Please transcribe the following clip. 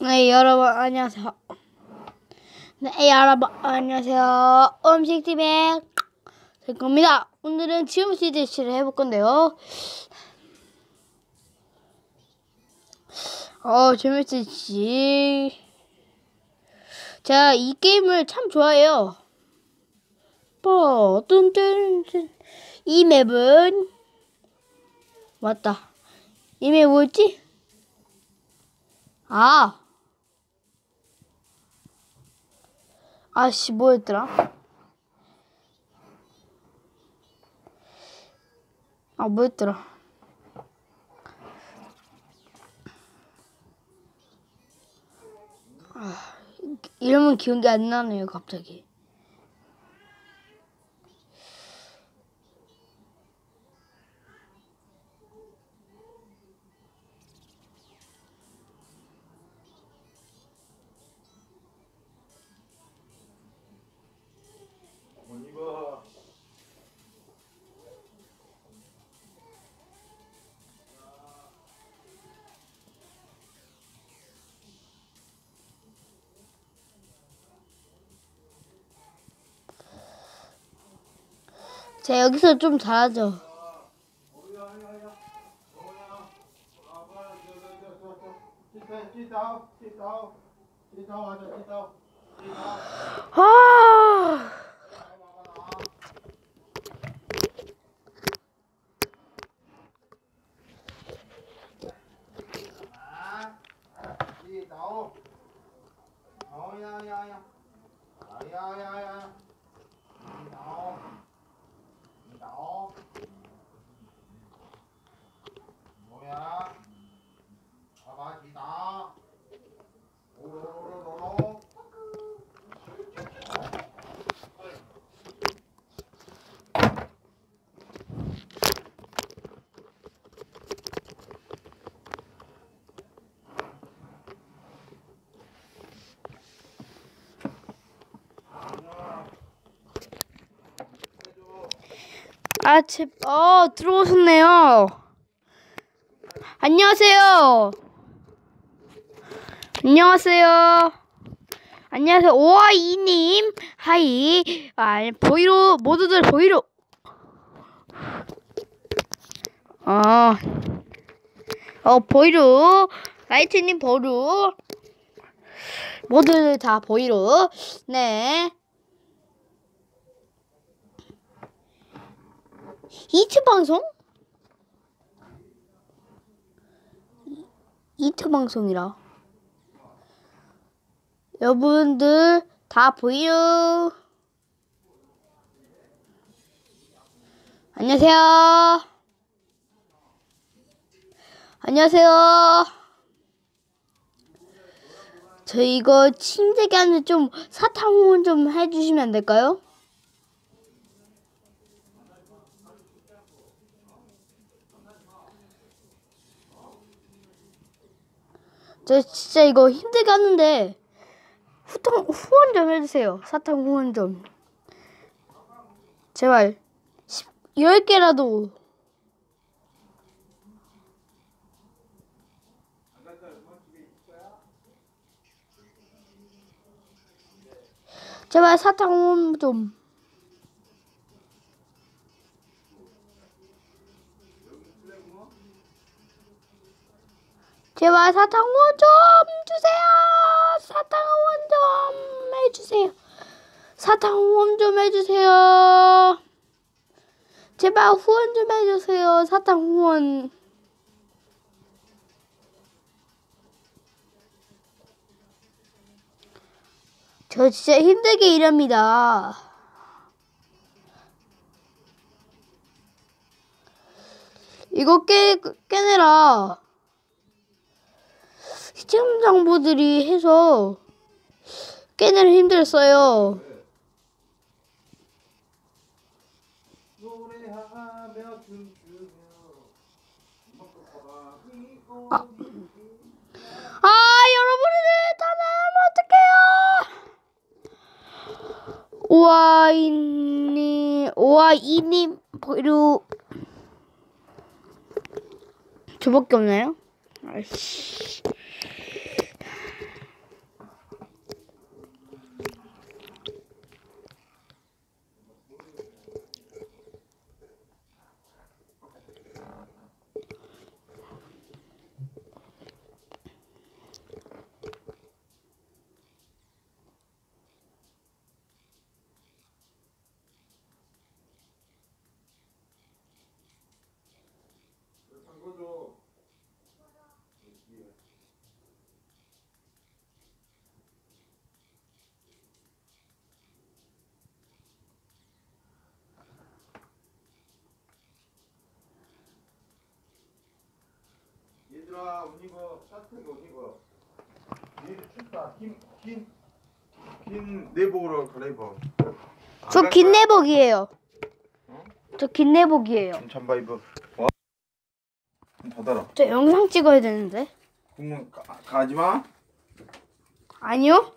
네, 여러분 안녕하세요. 네, 여러분 안녕하세요. 음식팀의 될 겁니다. 오늘은 지금 시대시를 해볼 건데요. 어, 재밌을지. 제가 이 게임을 참 좋아해요. 뭐, 뚠뚠뚠. 이 맵은, 맞다. 이 맵 뭐였지? 아! 아씨, 뭐였더라? 아, 뭐였더라? 아, 이름은 기억이 안 나네요, 갑자기. 자, 여기서 좀 잘하죠. 아! 뭐야? 봐봐, 기다. 오로로로로. 아, 제, 어, 들어오셨네요. 안녕하세요. 안녕하세요. 안녕하세요. 오아이님. 하이. 아, 보이로, 모두들 보이로. 어, 어, 보이로. 라이트님 보루. 모두들 다 보이로. 네. 이트 방송? 이- 이트 방송이라. 여러분들 다 보이요. 안녕하세요. 안녕하세요. 저 이거 침대기 안에 좀 사탕 좀 해주시면 안 될까요? 저 진짜 이거 힘들게 하는데 후통, 후원 좀 해주세요. 사탕 후원 좀. 제발 10, 10개라도 제발 사탕 후원 좀. 제발 사탕 후원 좀 주세요. 사탕 후원 좀 해주세요. 사탕 후원 좀 해주세요. 제발 후원 좀 해주세요. 사탕 후원. 저 진짜 힘들게 일합니다. 이거 깨, 깨내라. 시청 정보들이 해서 깨내려 힘들었어요. 아. 아, 여러분들 다 나가면 어떡해요? 오아이님, 오아이님, 보이루. 저밖에 없나요? 아이씨. 같은 거 입어. 얘도 춥다. 긴, 긴, 긴 내복으로 갈아입어. 저긴 내복이에요. 저 긴 내복이에요. 잠바 입어. 와. 더 달아. 저 영상 찍어야 되는데. 국물 가, 가지 마. 아니요?